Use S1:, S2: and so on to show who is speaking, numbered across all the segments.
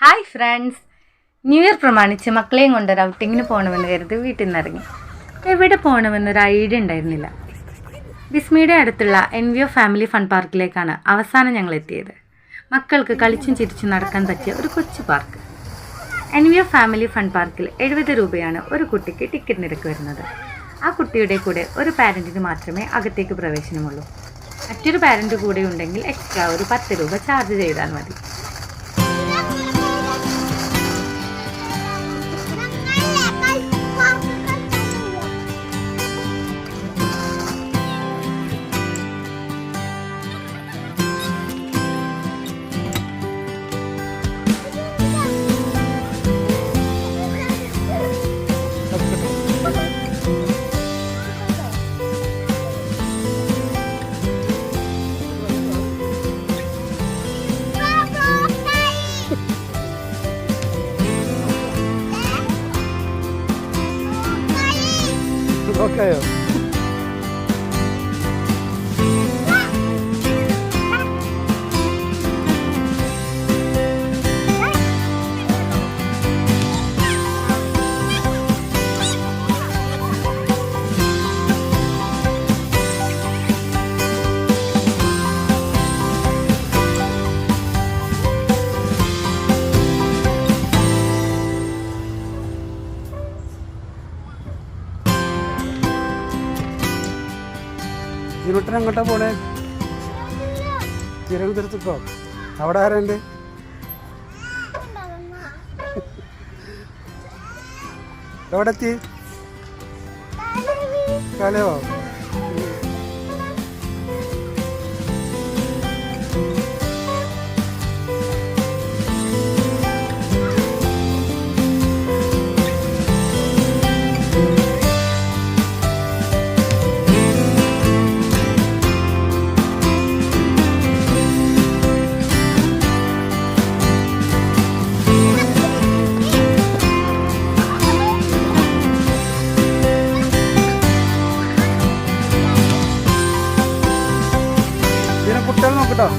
S1: Hi friends new year പ്രമാണിച്ച് മക്കളെയും കൊണ്ടൊരു ഔട്ടിങ്ങിന് പോകണമെന്ന് കരുതി വീട്ടിൽ നിന്ന് ഇറങ്ങി. എവിടെ പോകണമെന്നൊരു ഐഡിയ ഉണ്ടായിരുന്നില്ല. വിസ്മിയുടെ അടുത്തുള്ള N V O family fun പാർക്കിലേക്കാണ് അവസാനം ഞങ്ങൾ എത്തിയത്. മക്കൾക്ക് കളിച്ചും ചിരിച്ചും നടക്കാൻ പറ്റിയ ഒരു കൊച്ചു park N V O family fun പാർക്കിൽ എഴുപത് രൂപയാണ് ഒരു കുട്ടിക്ക് ടിക്കറ്റ് നിരക്ക് വരുന്നത്. ആ കുട്ടിയുടെ കൂടെ ഒരു പാരന്റിന് മാത്രമേ അകത്തേക്ക് പ്രവേശനമുള്ളൂ. മറ്റൊരു പാരന്റ് കൂടെ ഉണ്ടെങ്കിൽ എക്സ്ട്രാ ഒരു പത്ത് രൂപ ചാർജ് ചെയ്താൽ മതി.
S2: Qual que é? ഇരുട്ടൻ എങ്ങോട്ടാ പോണേ? തിരുവനന്തപുരത്തേക്കോ അവിടെ ആരുണ്ട്? എവിടെ എത്തി കലയോ? 到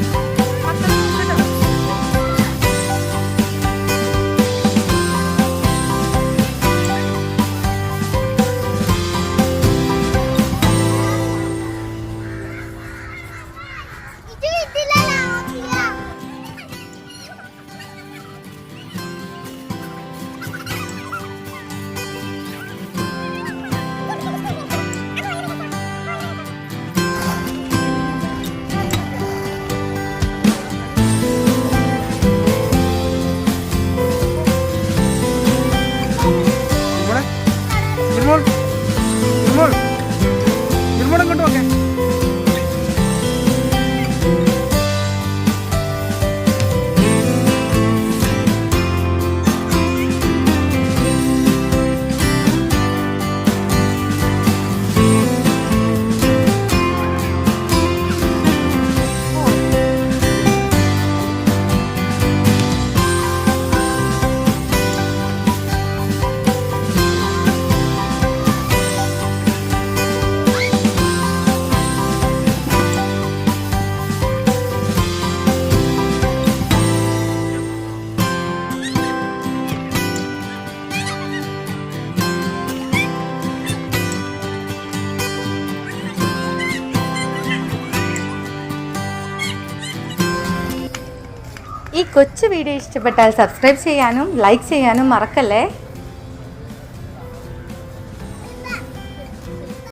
S1: ഈ കൊച്ചു വീഡിയോ ഇഷ്ടപ്പെട്ടാൽ സബ്സ്ക്രൈബ് ചെയ്യാനും ലൈക്ക് ചെയ്യാനും മറക്കല്ലേ?